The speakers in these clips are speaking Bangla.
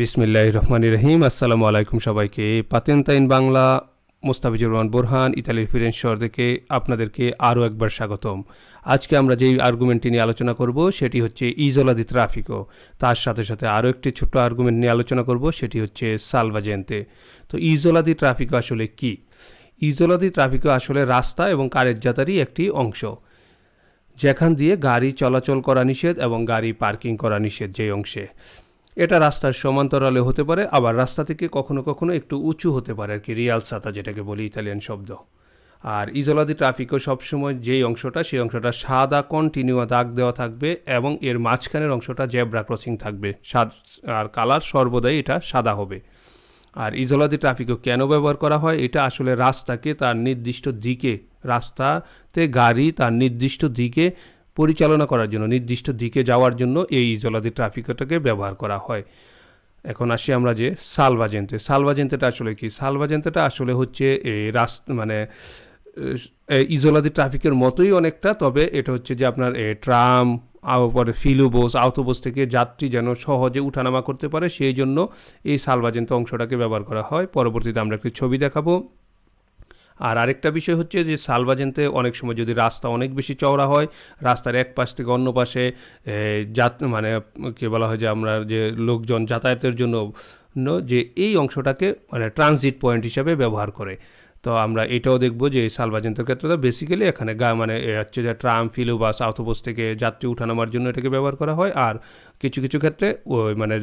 বিসমিল্লাহ রহমান রহিম। আসসালামু আলাইকুম সবাইকে। পাতেন্তাইন বাংলা, মোস্তাফিজুর রহমান বোরহান, ইতালির ফিরেন্স শহর থেকে আপনাদেরকে আরও একবার স্বাগতম। আজকে আমরা যেই আর্গুমেন্টটি নিয়ে আলোচনা করব, সেটি হচ্ছে ইজোলা দি ট্রাফিকো তার সাথে সাথে আরও একটি ছোট্ট আর্গুমেন্ট নিয়ে আলোচনা করব, সেটি হচ্ছে সালভাজেন্তে তো ইজোলা দি ট্রাফিকো আসলে কি? ইজোলা দি ট্রাফিকো আসলে রাস্তা এবং কারের যাতারই একটি অংশ। যেখান দিয়ে গাড়ি চলাচল করা নিষেধ এবং গাড়ি পার্কিং করা নিষেধ যে অংশে। এটা রাস্তার সমান্তরালে হতে পারে, আবার রাস্তা থেকে কখনো কখনো একটু উঁচু হতে পারে আর কি, রিয়াল সাতা যেটাকে বলি ইতালিয়ান শব্দ। আর ইজলাদি ট্রাফিকও সবসময় যেই অংশটা, সেই অংশটা সাদা কন্টিনিউ দাগ দেওয়া থাকবে এবং এর মাঝখানের অংশটা জেব্রা ক্রসিং থাকবে। সাদ আর কালার সর্বদাই এটা সাদা হবে। আর ইজলাদি ট্রাফিকও কেন ব্যবহার করা হয়? এটা আসলে রাস্তাকে তার নির্দিষ্ট দিকে, রাস্তাতে গাড়ি তার নির্দিষ্ট দিকে পরিচালনা করার জন্য, নির্দিষ্ট দিকে যাওয়ার জন্য এই ইজলাদি ট্রাফিকটাকে ব্যবহার করা হয়। এখন আসি আমরা যে সালভাজেন্তে। সালভাজেন্তেটা আসলে কি? সালভাজেন্তেটা আসলে হচ্ছে এই রাস্তা মানে ইজলাদি ট্রাফিকের মতোই অনেকটা, তবে এটা হচ্ছে যে আপনার ট্রাম পরে ফিলুবোস আউটোবোস থেকে যাত্রী যেন সহজে উঠানামা করতে পারে, সেই জন্য এই সালভাজেন্তে অংশটাকে ব্যবহার করা হয়। পরবর্তীতে আমরা একটি ছবি দেখাবো। আর আরেকটা বিষয় হচ্ছে যে সালবাজেন্তে অনেক সময় যদি রাস্তা অনেক বেশি চওড়া হয়, রাস্তার এক পাশ থেকে অন্য পাশে যাত মানে কে বলা হয় যে আমরা যে লোকজন যাতায়াতের জন্য যে এই অংশটাকে মানে ট্রানজিট পয়েন্ট হিসাবে ব্যবহার করে। তো আমরা এটাও দেখব যে এই সালবাজেন্তের ক্ষেত্রে তো বেসিক্যালি এখানে গা মানে হচ্ছে যে ট্রাম ফিলু বাস আউটোবাস থেকে যাত্রী উঠানামার জন্য এটাকে ব্যবহার করা হয়। আর কিছু কিছু ক্ষেত্রে ওই মানে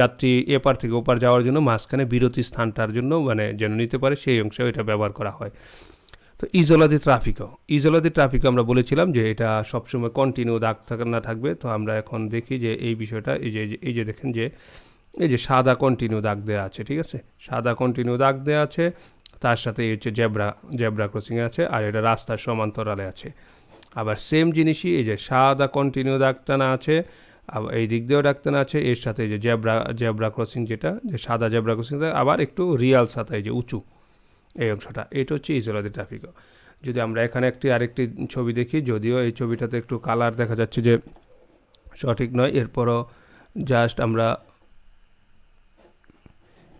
যাত্রী এপার থেকে ওপার যাওয়ার জন্য মাঝখানে বিরতি স্থানটার জন্য মানে যেন নিতে পারে, সেই অংশেও এটা ব্যবহার করা হয়। তো ইজলাদি ট্রাফিকও ইজলাদি ট্রাফিকও আমরা বলেছিলাম যে এটা সবসময় কন্টিনিউ দাগ না থাকবে। তো আমরা এখন দেখি যে এই বিষয়টা, এই যে এই যে দেখেন যে, এই যে সাদা কন্টিনিউ দাগ দেওয়া আছে, ঠিক আছে? সাদা কন্টিনিউ দাগ দেওয়া আছে। তার সাথে এই হচ্ছে জেব্রা জেব্রা ক্রসিংয়ে আছে আর এটা রাস্তার সমান্তরালে আছে। আবার সেম জিনিসই এই যে সাদা কন্টিনিউ টানা আছে, আবার এই দিক দিয়েও ডাক টানা আছে, এর সাথে এই যে জেব্রা জেব্রা ক্রসিং যেটা, যে সাদা জেব্রা ক্রসিং আবার একটু রিয়াল সাথে এই যে উঁচু, এই অংশটা। এটা হচ্ছে ইজলাদি ট্রাফিকও যদি আমরা এখানে একটি আরেকটি ছবি দেখি, যদিও এই ছবিটাতে একটু কালার দেখা যাচ্ছে যে সঠিক নয়, এরপরও জাস্ট আমরা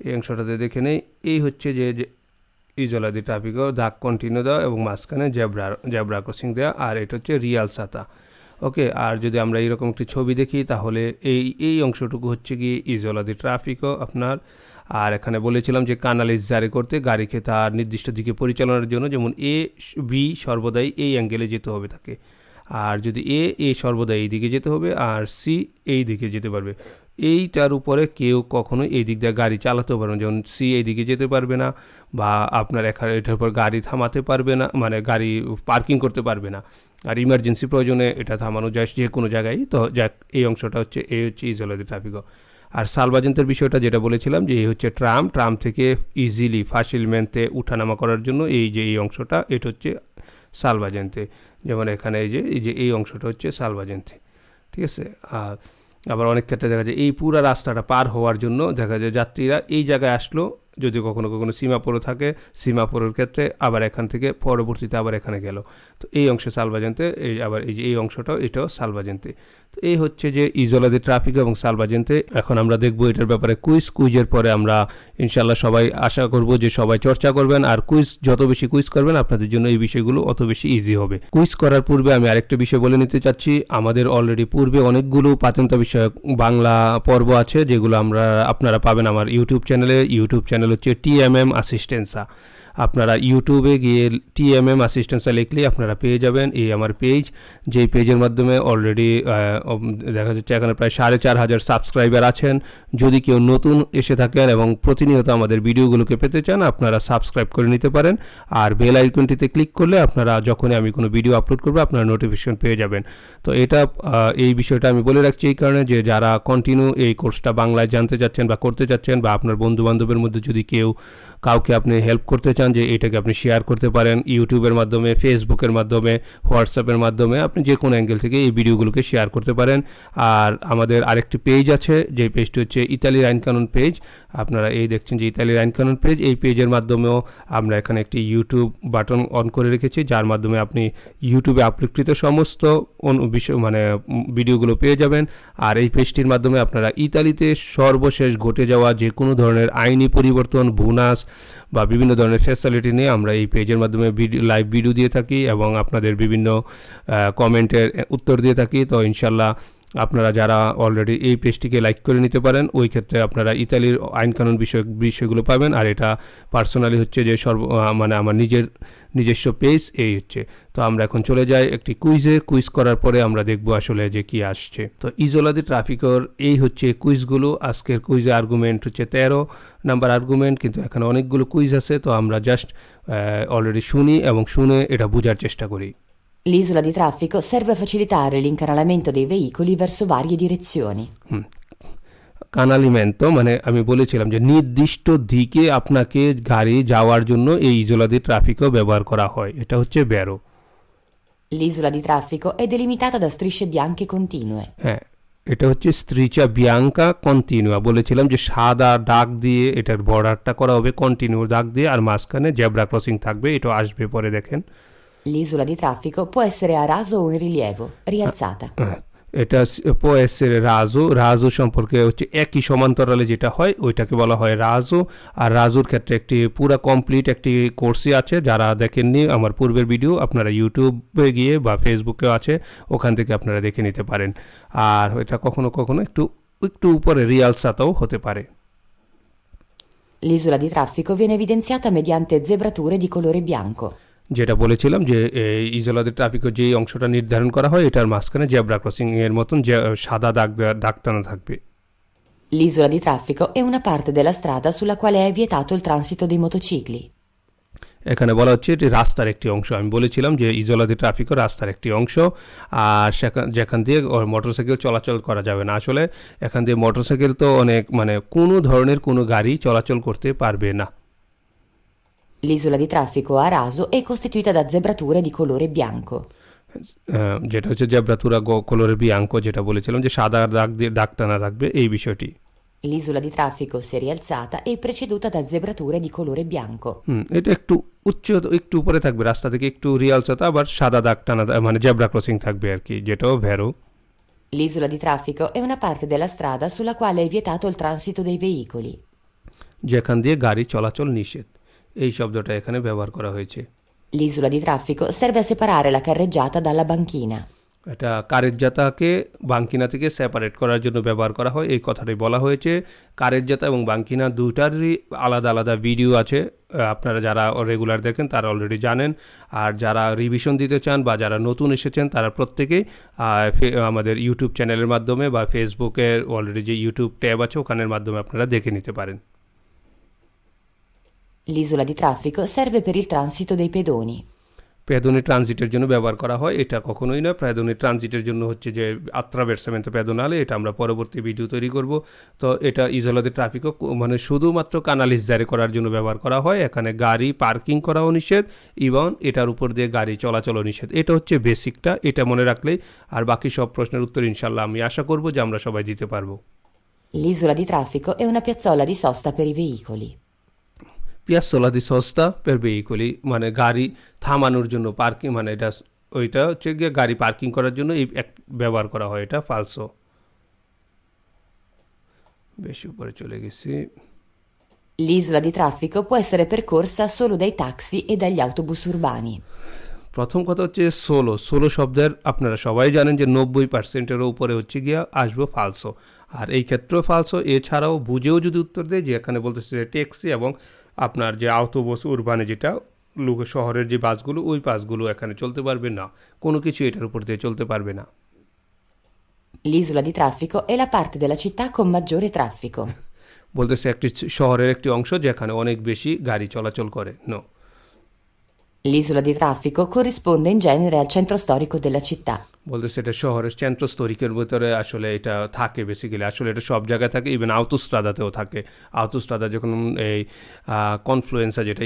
এই অংশটাতে দেখে নেই। এই হচ্ছে যে ইজলাদি ট্রাফিকও দাগ কন্টিনিউ দেওয়া এবং মাঝখানে জেব্রা জেব্রা ক্রসিং দেওয়া, আর এটা হচ্ছে রিয়াল সাতা। ওকে, আর যদি আমরা এরকম একটি ছবি দেখি, তাহলে এই এই অংশটুকু হচ্ছে কি ইজলাদি ট্রাফিকও আপনার। আর এখানে বলেছিলাম যে কানালিজ জারি করতে গাড়িকে তার নির্দিষ্ট দিকে পরিচালনার জন্য, যেমন এ বি সর্বদাই এই অ্যাঙ্গেলে যেতে হবে তাকে। আর যদি এ এ সর্বদা এই দিকে যেতে হবে আর সি, এই দিকে যেতে পারবে। এইটার উপরে কেউ কখনো এই দিক দিয়ে গাড়ি চালাতেও পারবে না। যেমন সি এই দিকে যেতে পারবে না বা আপনার এখানে এটার উপর গাড়ি থামাতে পারবে না মানে গাড়ি পার্কিং করতে পারবে না। আর ইমার্জেন্সি প্রয়োজনে এটা থামানো যায় যে কোনো জায়গায়। তো যাক, এই অংশটা হচ্ছে এই হচ্ছে ইজলাদি ট্রাফিকও আর সালবাজেন্তের বিষয়টা যেটা বলেছিলাম যে এই হচ্ছে ট্রাম। ট্রাম থেকে ইজিলি ফাসিলমেন্টে উঠানামা করার জন্য এই যে, এই অংশটা, এটা হচ্ছে সালবাজেন্তে। যেমন এখানে এই যে এই যে, এই অংশটা হচ্ছে সালবাজেন্তে ঠিক আছে? আর আবার অনেক ক্ষেত্রে দেখা যায় এই পুরো রাস্তাটা পার হওয়ার জন্য দেখা যায় যাত্রীরা এই জায়গায় আসলো যদি কখনো কখনো সীমাপুরও থাকে সীমাপুরের ক্ষেত্রে আবার এখান থেকে পরবর্তীতে আবার এখানে গেল। তো এই অংশে সালবাজেন্তে, এই আবার এই যে এই অংশটাও, এটাও সালবাজেন্তে। তো এই হচ্ছে যে ইজলাদি ট্রাফিক এবং সালবাজেন্তে। এখন আমরা দেখব এটার ব্যাপারে কুইজ, কুইজের পরে আমরা ইনশাল্লাহ সবাই আশা করব যে সবাই চর্চা করবেন। আর কুইজ, যত বেশি কুইজ করবেন, আপনাদের জন্য এই বিষয়গুলো অত বেশি ইজি হবে। কুইজ করার পূর্বে আমি আরেকটা বিষয় বলে নিতে চাচ্ছি। আমাদের অলরেডি পূর্বে অনেকগুলো পাতেন্তা বিষয়ক বাংলা পর্ব আছে, যেগুলো আমরা, আপনারা পাবেন আমার ইউটিউব চ্যানেলে ইউটিউব চ্যানেল হচ্ছে টিএমএম অ্যাসিস্ট্যান্সা আপনারা ইউটিউবে গিয়ে টিএমএম অ্যাসিস্ট্যান্সা লিখলেই আপনারা পেয়ে যাবেন। এই আমার পেজ যেই পেজের মাধ্যমে অলরেডি দেখা যাচ্ছে এখানে প্রায় সাড়ে চার হাজার সাবস্ক্রাইবার আছেন। যদি কেউ নতুন এসে থাকেন এবং প্রতিনিয়ত আমাদের ভিডিওগুলোকে পেতে চান, আপনারা সাবস্ক্রাইব করে নিতে পারেন। আর বেল আইকনটিতে ক্লিক করলে আপনারা যখনই আমি কোনো ভিডিও আপলোড করব, আপনারা নোটিফিকেশন পেয়ে যাবেন। তো এটা এই বিষয়টা আমি বলে রাখছি এই কারণে যে যারা কন্টিনিউ এই কোর্সটা বাংলায় জানতে চাচ্ছেন বা করতে চাচ্ছেন বা আপনার বন্ধু বান্ধবের মধ্যে যদি কেউ কাউকে আপনি হেল্প করতে চান চান যে এটাকে আপনি শেয়ার করতে পারেন ইউটিউবের মাধ্যমে ফেসবুকের মাধ্যমে হোয়াটসঅ্যাপের মাধ্যমে, আপনি যে কোনো অ্যাঙ্গেল থেকে এই ভিডিওগুলোকে শেয়ার করতে পারেন। আর আমাদের আরেকটি পেজ আছে, যে পেজটি হচ্ছে ইতালির আইন কানুন পেজ আপনারা এই দেখছেন যে ইতালির আইন কানুন পেজ এই পেজের মাধ্যমেও আমরা এখানে একটি ইউটিউব বাটন অন করে রেখেছি, যার মাধ্যমে আপনি ইউটিউবে আপলোডকৃত সমস্ত বিষয় মানে ভিডিওগুলো পেয়ে যাবেন। আর এই পেজটির মাধ্যমে আপনারা ইতালিতে সর্বশেষ ঘটে যাওয়া যে কোনো ধরনের আইনি পরিবর্তন, বোনাস বা বিভিন্ন ধরনের ফ্যাসিলিটি নিয়ে আমরা এই পেজের মাধ্যমে ভিডিও লাইভ ভিডিও দিয়ে থাকি এবং আপনাদের বিভিন্ন কমেন্টের উত্তর দিয়ে থাকি। তো ইনশাল্লাহ আপনারা যারা অলরেডি এই পেজটিকে লাইক করে নিতে পারেন, ওই ক্ষেত্রে আপনারা ইতালির আইন কানুন বিষয়ক বিষয়গুলো পাবেন। আর এটা পার্সোনালি হচ্ছে যে সর্ব মানে আমার নিজের নিজস্ব পেজ এই হচ্ছে। তো আমরা এখন চলে যাই একটি কুইজে কুইজ করার পরে আমরা দেখব আসলে যে কি আসছে। তো ইজোলাদি ট্রাফিকর এই হচ্ছে কুইজগুলো আজকের কুইজে আর্গুমেন্ট হচ্ছে তেরো নাম্বার আর্গুমেন্ট কিন্তু এখানে অনেকগুলো কুইজ আছে। তো আমরা জাস্ট অলরেডি শুনি এবং শুনে এটা বোঝার চেষ্টা করি। L'isola di traffico serve a facilitare l'incanalamento dei veicoli verso varie direzioni. কানালিমেন্তো মানে আমি বলেছিলাম যে নির্দিষ্ট দিকে আপনাকে গাড়ি যাওয়ার জন্য এই ইজোলাদি ট্রাফিকও ব্যবহার করা হয়। এটা হচ্ছে ব্যারো L'isola di traffico è delimitata da strisce bianche continue. হ্যাঁ এটা হচ্ছে স্ত্রিচা বিয়াঙ্কা কন্টিনিউয়া বলেছিলাম যে সাদা ডাক দিয়ে এটার বর্ডারটা করা হবে কন্টিনিউ ডাক দিয়ে আর মাঝখানে জেব্রা ক্রসিং থাকবে এটা আসবে পরে দেখেন। L'isola di traffico può essere a raso o in rilievo, rialzata. হ্যাঁ, এটা পোয়েসের রাজু রাজু সম্পর্কে হচ্ছে একই সমান্তরালে যেটা হয় ওইটাকে বলা হয় রাজু আর রাজুর ক্ষেত্রে একটি পুরো কমপ্লিট একটি কোর্সই আছে যারা দেখেননি আমার পূর্বের ভিডিও আপনারা ইউটিউবে গিয়ে বা ফেসবুকেও আছে ওখান থেকে আপনারা দেখে নিতে পারেন আর এটা কখনো কখনো একটু একটু উপরে রিয়ালসাতাও হতে পারে L'isola di traffico viene evidenziata mediante zebrature di colore bianco. যেটা বলেছিলাম যে ইজলাদের ট্রাফিকের যে অংশটা নির্ধারণ করা হয় এটার মাঝখানে জেব্রা ক্রসিং এর মতন যে সাদা দাগ দাগ টানা থাকবে। L'isola di traffico è una parte della strada sulla quale è vietato il transito dei motocicli. এখানে বলা হচ্ছে এটি রাস্তার একটি অংশ। আমি বলেছিলাম যে ইজলাদি ট্রাফিকও রাস্তার একটি অংশ। আর যেখান দিয়ে মোটরসাইকেল চলাচল করা যাবে না। আসলে এখান দিয়ে মোটরসাইকেল তো অনেক মানে কোনো ধরনের কোনো গাড়ি চলাচল করতে পারবে না। L'isola di traffico a raso è costituita da zebrature di colore bianco. আহ, যেটা হচ্ছে জেব্রাতুরা কলোরের বিয়াঙ্ক যেটা বলেছিলাম যে সাদা দাগ দিয়ে দাগ টানা রাখবে এই বিষয়টি L'isola di traffico, se rialzata, è preceduta da zebrature di colore bianco. হুম এটা একটু উচ্চ একটু উপরে থাকবে রাস্তা থেকে একটু রিয়ালসাতা আবার সাদা দাগ টানা মানে জেব্রা ক্রসিং থাকবে আর কি যেটাও ভ্যারো L'isola di traffico è una parte della strada sulla quale è vietato il transito dei veicoli. যেখান দিয়ে গাড়ি চলাচল নিষেধ এই শব্দটা এখানে ব্যবহার করা হয়েছে। L'isola di traffico serve a separare la carreggiata dalla banchina. এটা কারেরজাতাকে বাঙ্কিনা থেকে সেপারেট করার জন্য ব্যবহার করা হয়। এই কথাটাই বলা হয়েছে। কারেরজাতা এবং বাঙ্কিনা দুটারই আলাদা আলাদা ভিডিও আছে। আপনারা যারা রেগুলার দেখেন তারা অলরেডি জানেন। আর যারা রিভিশন দিতে চান বা যারা নতুন এসেছেন তারা প্রত্যেকেই আমাদের ইউটিউব চ্যানেলের মাধ্যমে বা ফেসবুকের অলরেডি যে ইউটিউব ট্যাব আছে ওখানের মাধ্যমে আপনারা দেখে নিতে পারেন। L'isola di traffico serve per il transito dei pedoni. পেদনি ট্রানজিটের জন্য ব্যবহার করা হয় এটা কখনোই না পেদনি ট্রানজিটের জন্য হচ্ছে যে আত্রাভেরসামেন্ট পেদনালে এটা আমরা পরবর্তী ভিডিও তৈরি করব। তো এটা ইজলাদের ট্রাফিকও মানে শুধুমাত্র কানালিস জারি করার জন্য ব্যবহার করা হয়। এখানে গাড়ি পার্কিং করাও নিষেধ এবং এটার উপর দিয়ে গাড়ি চলাচলও নিষেধ। এটা হচ্ছে বেসিকটা এটা মনে রাখলেই আর বাকি সব প্রশ্নের উত্তর ইনশাল্লাহ আমি আশা করব যে আমরা সবাই দিতে পারব। L'isola di traffico è una piazzola di sosta per i veicoli. পিয়াসোলা দি সস্তা পের ভেহিকলি মানে গাড়ি থামানোর জন্য পার্কিং মানে এটা ওইটা হচ্ছে গিয়ে গাড়ি পার্কিং করার জন্য এই এক ব্যবহার করা হয় এটা ফালসো বেশি উপরে চলে গেছি। L'isola di traffico può essere percorsa solo dai taxi e dagli autobus urbani. প্রথম কথা হচ্ছে সোলো সোলো শব্দের আপনারা সবাই জানেন যে নব্বই পার্সেন্টেরও উপরে হচ্ছে গিয়া আসব ফালসো আর এই ক্ষেত্রেও ফালসো এছাড়াও বুঝেও যদি উত্তর দেয় যে এখানে বলতেছে ট্যাক্সি এবং আপনার যে আউটোবাস উরবানে যেটা লোক শহরের যে বাসগুলো ওই বাসগুলো এখানে চলতে পারবে না। কোনো কিছু এটার উপর দিয়ে চলতে পারবে না। L'isola di traffico è la parte della città con maggiore traffico. বলতেছে একটি শহরের একটি অংশ যেখানে অনেক বেশি গাড়ি চলাচল করে। No L'isola di traffico corrisponde in genere al centro storico della città. বলতেছে এটা শহরের চেন্ট্রোস্তরিকের ভিতরে আসলে এটা থাকে বেসিক্যালি আসলে এটা সব জায়গায় থাকে ইভেন আউতোস্ট্রাদাতেও থাকে আউতোস্ট্রাদা যখন এই কনফ্লুয়েন্সা যেটা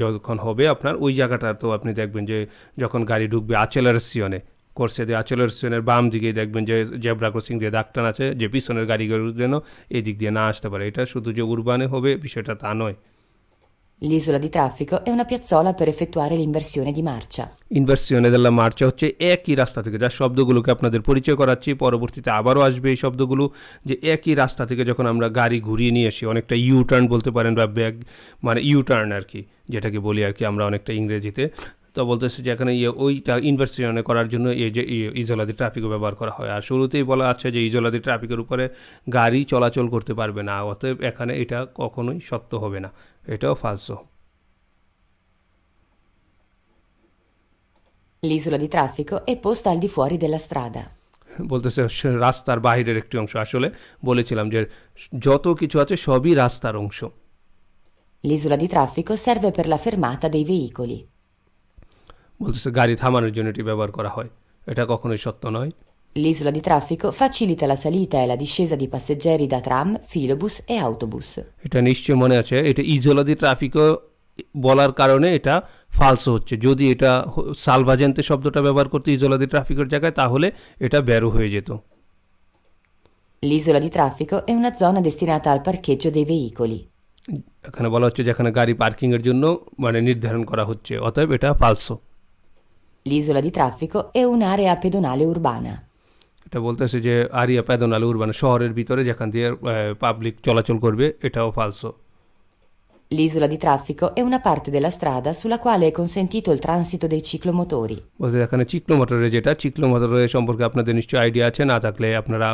যখন হবে আপনার ওই জায়গাটা তো আপনি দেখবেন যে যখন গাড়ি ঢুকবে আচেলারেসিয়নে কোর্সে দিয়ে আচেলারেসিয়নের বাম দিকে দেখবেন যে জেব্রা ক্রসিং দিয়ে দাগটান আছে যে পিছনের গাড়িগুলো যেন এই দিক দিয়ে না আসতে পারে এটা শুধু যে উরবানে হবে বিষয়টা তা নয় L'isola di traffico è una piazzola per effettuare l'inversione di marcia. ইনভার্সিয়নে দেল্লা মার্চা হচ্ছে একই রাস্তা থেকে যা শব্দগুলোকে আপনাদের পরিচয় করাচ্ছি, পরবর্তীতে আবারও আসবে এই শব্দগুলো যে একই রাস্তা থেকে যখন আমরা গাড়ি ঘুরিয়ে নিয়ে আসি অনেকটা ইউ টার্ন বলতে পারেন বা ব্যাগ মানে ইউ টার্ন আর কি, যেটাকে বলি আর কি আমরা অনেকটা ইংরেজিতে তো বলতেছে যে এখানে ইয়ে ওইটা ইনভার্সিয়নে করার জন্য এই যে ই- ইজলাদি ট্রাফিকও ব্যবহার করা হয়। আর শুরুতেই বলা আছে যে ইজলাদি ট্রাফিকের উপরে গাড়ি চলাচল করতে পারবে না অতএব এখানে এটা কখনোই সত্য হবে না। এটাও ফালসো L'isola di traffico è posta al di fuori della strada. বলতেছে রাস্তার বাইরের একটি অংশ। আসলে বলেছিলাম যে যত কিছু আছে সবই রাস্তার অংশ। L'isola di traffico serve per la fermata dei veicoli. বলতেছে গাড়ি থামানোর জন্য এটি ব্যবহার করা হয়। এটা কখনোই সত্য নয়। L'isola di traffico facilita la salita e la discesa di passeggeri da tram, filobus e autobus. এটা নিশ্চয় মনে আছে এটা ইজোলাদি ট্রাফিকও বলার কারণে এটা ফালসো হচ্ছে। যদি এটা সালভাজেন্তে শব্দটা ব্যবহার করতো ইজোলাদি ট্রাফিকের জায়গায় তাহলে এটা ব্যারো হয়ে যেত। L'isola di traffico è una zona destinata al parcheggio dei veicoli. এখানে বলা হচ্ছে যেখানে গাড়ি পার্কিংয়ের জন্য মানে নির্ধারণ করা হচ্ছে অতএব এটা ফালসো L'isola di traffico è un'area pedonale urbana. এটা বলতেছে যে আরিয়া পেদনাল উরবান শহরের ভিতরে যেখান দিয়ে পাবলিক চলাচল করবে, এটাও ফালসো L'isola di traffico è una parte della strada sulla quale è consentito il transito dei ciclomotori. বলতে এখানে চিক্লোমোটরের যেটা চিক্লোমোটরের সম্পর্কে আপনাদের নিশ্চয়ই আইডিয়া আছে, না থাকলে আপনারা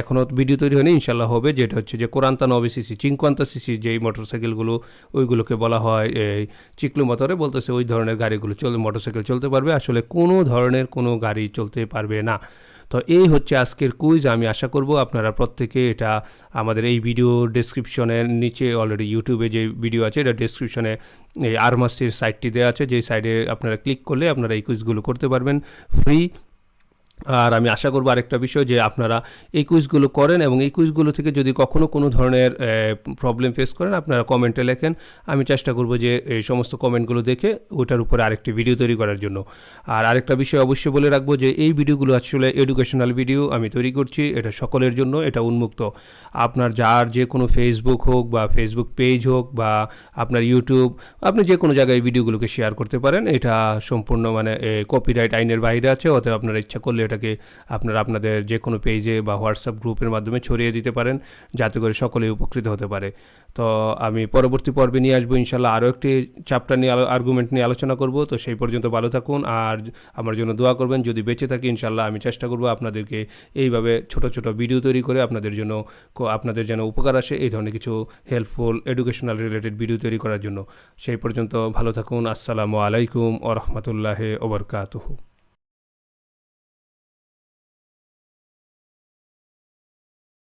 এখনও ভিডিও তৈরি হয়নি ইনশাল্লাহ হবে, যেটা হচ্ছে যে কোরান্তা নবে সিসি চিঙ্কোয়ান্তা সিসি যেই মোটরসাইকেলগুলো ওইগুলোকে বলা হয়, এই চিক্লোমোটরে বলতেছে ওই ধরনের গাড়িগুলো চল মোটরসাইকেল চলতে পারবে, আসলে কোনো ধরনের কোনো গাড়ি চলতে পারবে না তো এই হচ্ছে আজকের কুইজ আমি আশা করব আপনারা প্রত্যেকে এটা আমাদের এই ভিডিও ডেসক্রিপশনের নিচে অলরেডি ইউটিউবে যে ভিডিও আছে, এটা ডেসক্রিপশনে এই আরমাসির সাইটটি দেওয়া আছে। যেই সাইডে আপনারা ক্লিক করলে আপনারা এই কুইজগুলো করতে পারবেন। ফ্রি আর আমি আশা করব আরেকটা বিষয় যে আপনারা এই কুইজগুলো করেন এবং এই কুইজগুলো থেকে যদি কখনো কোনো ধরনের প্রবলেম ফেস করেন, আপনারা কমেন্টে লেখেন। আমি চেষ্টা করব যে এই সমস্ত কমেন্টগুলো দেখে ওটার উপরে আরেকটি ভিডিও তৈরি করার জন্য। আর আরেকটা বিষয় অবশ্যই বলে রাখব যে এই ভিডিওগুলো আসলে এডুকেশনাল ভিডিও আমি তৈরি করছি, এটা সকলের জন্য, এটা উন্মুক্ত। আপনার যার যে কোনো ফেসবুক হোক বা ফেসবুক পেজ হোক বা আপনার ইউটিউব আপনি যে কোনো জায়গায় ভিডিওগুলোকে শেয়ার করতে পারেন। এটা সম্পূর্ণ মানে কপিরাইট আইনের বাইরে আছে, অতএব আপনারা ইচ্ছা করলে এটাকে আপনারা আপনাদের যে কোনো পেজে বা হোয়াটসঅ্যাপ গ্রুপের মাধ্যমে ছড়িয়ে দিতে পারেন, যাতে করে সকলেই উপকৃত হতে পারে। তো আমি পরবর্তী পর্বে নিয়ে আসব ইনশাল্লাহ আরও একটি চ্যাপ্টার নিয়ে আর্গুমেন্ট নিয়ে আলোচনা করব। তো সেই পর্যন্ত ভালো থাকুন আর আমার জন্য দোয়া করবেন, যদি বেঁচে থাকি ইনশাল্লাহ আমি চেষ্টা করব আপনাদেরকে এইভাবে ছোট ছোট ভিডিও তৈরি করে আপনাদের জন্য আপনাদের যেন উপকার আসে এই ধরনের কিছু হেল্পফুল এডুকেশনাল রিলেটেড ভিডিও তৈরি করার জন্য। সেই পর্যন্ত ভালো থাকুন, আসসালামু আলাইকুম ও রহমতুল্লাহ ওবরকাতুহু